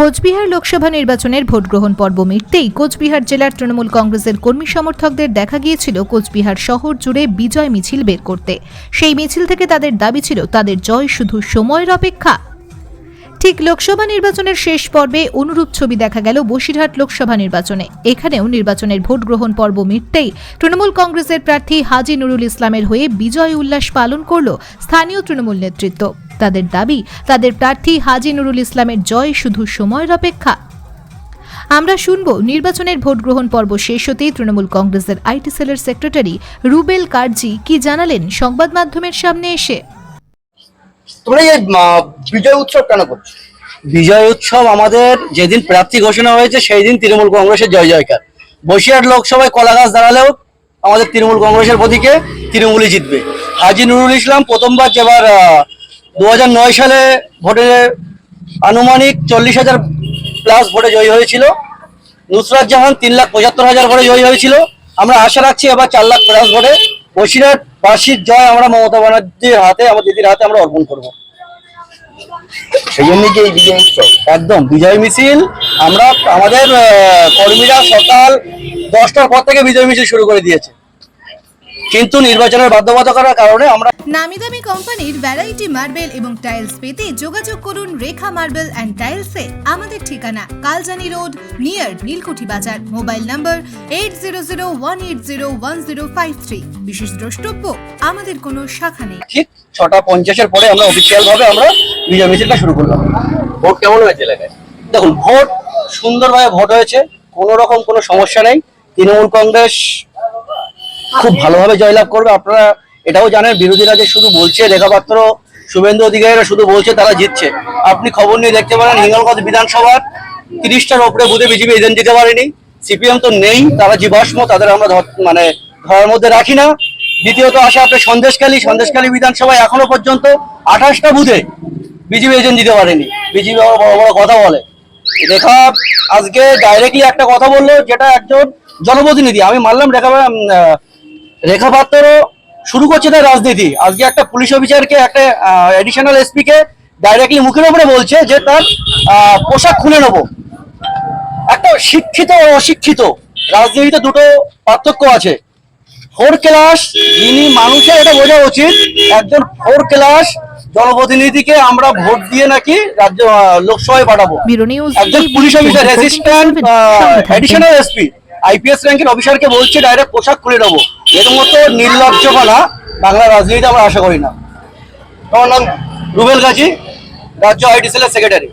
কোচবিহার লোকসভা নির্বাচনের ভোট গ্রহণ পর্ব মিটতেই কোচবিহার জেলার তৃণমূল কংগ্রেসের কর্মী সমর্থকদের দেখা গিয়েছিল কোচবিহার শহর জুড়ে বিজয় মিছিল বের করতে। সেই মিছিল থেকে তাদের দাবি ছিল তাদের জয় শুধু সময়ের অপেক্ষা ঠিক লোকসভা নির্বাচনের শেষ পর্বে অনুরূপ ছবি দেখা গেল বসিরহাট লোকসভা নির্বাচনে। এখানেও নির্বাচনের ভোট গ্রহণ পর্ব মিটতেই তৃণমূল কংগ্রেসের প্রার্থী হাজি নুরুল ইসলামের হয়ে বিজয় উল্লাস পালন করল স্থানীয় তৃণমূল নেতৃত্ব। তাদের দাবি, তাদের প্রার্থী হাজি নুরুল ইসলামের জয় শুধু সময়ের অপেক্ষা। আমরা শুনব, নির্বাচনের ভোট গ্রহণ পর্ব শেষ হতেই তৃণমূল কংগ্রেসের আইটি সেলের সেক্রেটারি রুবেল কার্জি কি জানালেন সংবাদ মাধ্যমের সামনে এসে। তোমরা এই বিজয় উৎসব কেন করছ? বিজয় উৎসব আমাদের যেদিন প্রার্থী ঘোষণা হয়েছে সেই দিন তৃণমূল কংগ্রেসের জয় জয়কার। বসিরহাট লোকসভায় কলা গাছ দাঁড়ালেও আমাদের তৃণমূল কংগ্রেসের প্রতীকে তৃণমূলই জিতবে। হাজি নুরুল ইসলাম প্রথমবার যেবার দু সালে ভোটে আনুমানিক চল্লিশ হাজার প্লাস ভোটে জয়ী হয়েছিল। নুসরাত জাহান তিন লাখ পঁচাত্তর হাজার ভোটে জয়ী হয়েছিল। আমরা আশা রাখছি এবার চার লাখ প্লাস ভোটে। বসিরহাট বাসীর জয় আমরা মমতা ব্যানার্জির হাতে, আমার দিদির হাতে আমরা অর্পণ করব। সেই জন্য কি এই বিজয় উৎসব। একদম বিজয় মিছিল আমরা আমাদের কর্মীরা সকাল দশটার পর থেকে বিজয় মিছিল শুরু করে দিয়েছে। কিন্তু নির্বাচনের বাধ্যবাধকতার কারণে আমরা নামি দামি কোম্পানির ভ্যারাইটি মার্বেল এবং টাইলস পেতে যোগাযোগ করুন রেখা মার্বেল অ্যান্ড টাইলসে আমাদের ঠিকানা কালজানি রোড নিয়ার নীলকুঠি বাজার। Mobile number eight zero zero one eight zero one zero five three বিশেষ দ্রষ্টব্য আমাদের কোনো শাখা নেই। ঠিক ছটা পঞ্চাশের পরে আমরা অফিসিয়াল ভাবে আমরা বিজয় মিছিলটা শুরু করলাম। ভোট কেমন হয়েছে এলাকায়? দেখুন ভোট সুন্দরভাবে ভোট হয়েছে কোনো রকম কোনো সমস্যা নেই। তৃণমূল কংগ্রেস খুব ভালোভাবে জয়লাভ করবে। আপনারা এটাও জানেন বিরোধীরা যে শুধু বলছে রেখাপাত্র শুভেন্দু অধিকারীরা শুধু বলছে তারা জিতছে। আপনি খবর নিয়ে দেখতে পারেন হিঙ্গলগঞ্জ বিধানসভার তিরিশটার ওপরে বুধে বিজেপি এজেন্ট দিতে পারেনি। সিপিএম তো নেই তারা জীবাশ্ম তাদের আমরা মানে ধরার মধ্যে রাখি না। দ্বিতীয়ত আসে আপনার সন্দেশখালী সন্দেশখালী বিধানসভায় এখনও পর্যন্ত আঠাশটা বুধে বিজেপি এজেন্ট দিতে পারেনি। বিজেপি বড় বড় বড় কথা বলে। রেখা আজকে ডাইরেক্টলি একটা কথা বলল, যেটা একজন জনপ্রতিনিধি, আমি মানলাম রেখা রেখা পাত্রও শুরু করছে তার রাজনীতি। আজকে একটা পুলিশ অফিসারকে, একটা এডিশনাল এসপি কে ডাইরেক্টলি মুখের উপরে বলছে যে তার পোশাক খুলে নেব। একটা শিক্ষিত অশিক্ষিত রাজনীতিতে দুটো পার্থক্য আছে। ফোর ক্লাস যিনি মানুষের, এটা বোঝা উচিত, একজন ফোর ক্লাস জনপ্রতিনিধিকে আমরা ভোট দিয়ে নাকি রাজ্য লোকসভায় পাঠাবো। একজন police officer assistant additional SP IPS র্যাঙ্কের অফিসারকে বলছে ডাইরেক্ট পোশাক খুলে নেব। এর মতো নির্লজ্জপানা বাংলা রাজনীতিতে আমরা আশা করি না। আমার নাম রুবেল গাজী রাজ্য আইটি সেলের সেক্রেটারি